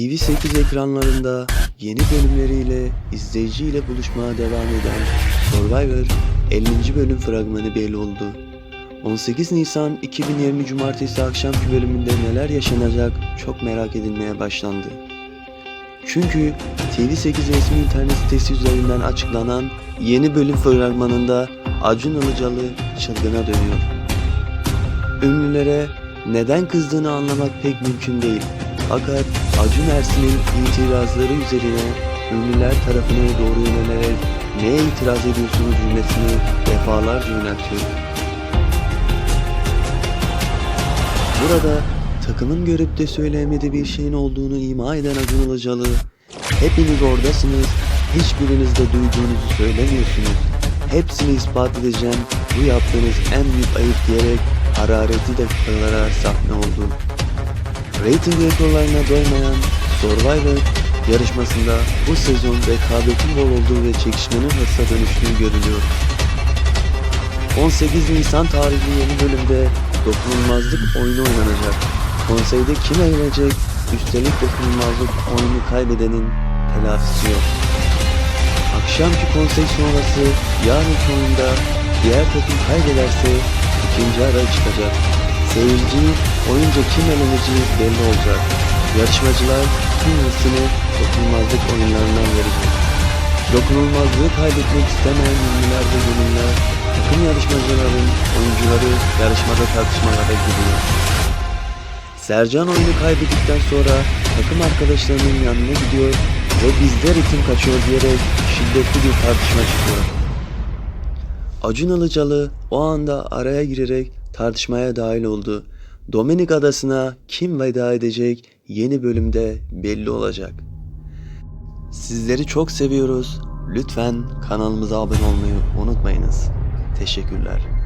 TV8 ekranlarında yeni bölümleriyle izleyiciyle buluşmaya devam eden Survivor 50. bölüm fragmanı belli oldu. 18 Nisan 2020 Cumartesi akşamki bölümünde neler yaşanacak çok merak edilmeye başlandı. Çünkü TV8 resmi internet sitesi üzerinden açıklanan yeni bölüm fragmanında Acun Ilıcalı çılgına dönüyor. Ünlülere neden kızdığını anlamak pek mümkün değil. Fakat Acun Ersin'in itirazları üzerine ünlüler tarafına doğru yönelerek neye itiraz ediyorsunuz cümlesini defalarca yöneltiyor. Burada takımın görüp de söyleyemediği bir şeyin olduğunu ima eden Acun Ilıcalı Hepiniz oradasınız, hiçbiriniz de duyduğunuzu söylemiyorsunuz. Hepsini ispat edeceğim, bu yaptığınız en büyük ayıp diyerek harareti dakikalara sahne oldu. Rating rekorlarına doymayan Survivor yarışmasında bu sezon rekabetin bol olduğu ve çekişmenin hırsa dönüştüğü görülüyor. 18 Nisan tarihli yeni bölümde dokunulmazlık oyunu oynanacak. Konseyde kim eğlenecek? Üstelik dokunulmazlık oyunu kaybedenin telafisi yok. Akşamki konsey sonrası yarınki oyunda diğer takım kaybederse ikinci ara çıkacak. Seyirci oyunca kim eleneceği belli olacak. Yarışmacılar tüm hırsını dokunulmazlık oyunlarından verecek. Dokunulmazlığı kaybetmek istemeyen ünlüler ve gönüller takım yarışmacıların oyuncuları yarışmada tartışmalara giriyor. Sercan oyunu kaybettikten sonra takım arkadaşlarının yanına gidiyor ve bizde ritim kaçıyor diyerek şiddetli bir tartışma çıkıyor. Acun Ilıcalı o anda araya girerek tartışmaya dahil oldu. Dominik Adası'na kim veda edecek yeni bölümde belli olacak. Sizleri çok seviyoruz. Lütfen kanalımıza abone olmayı unutmayınız. Teşekkürler.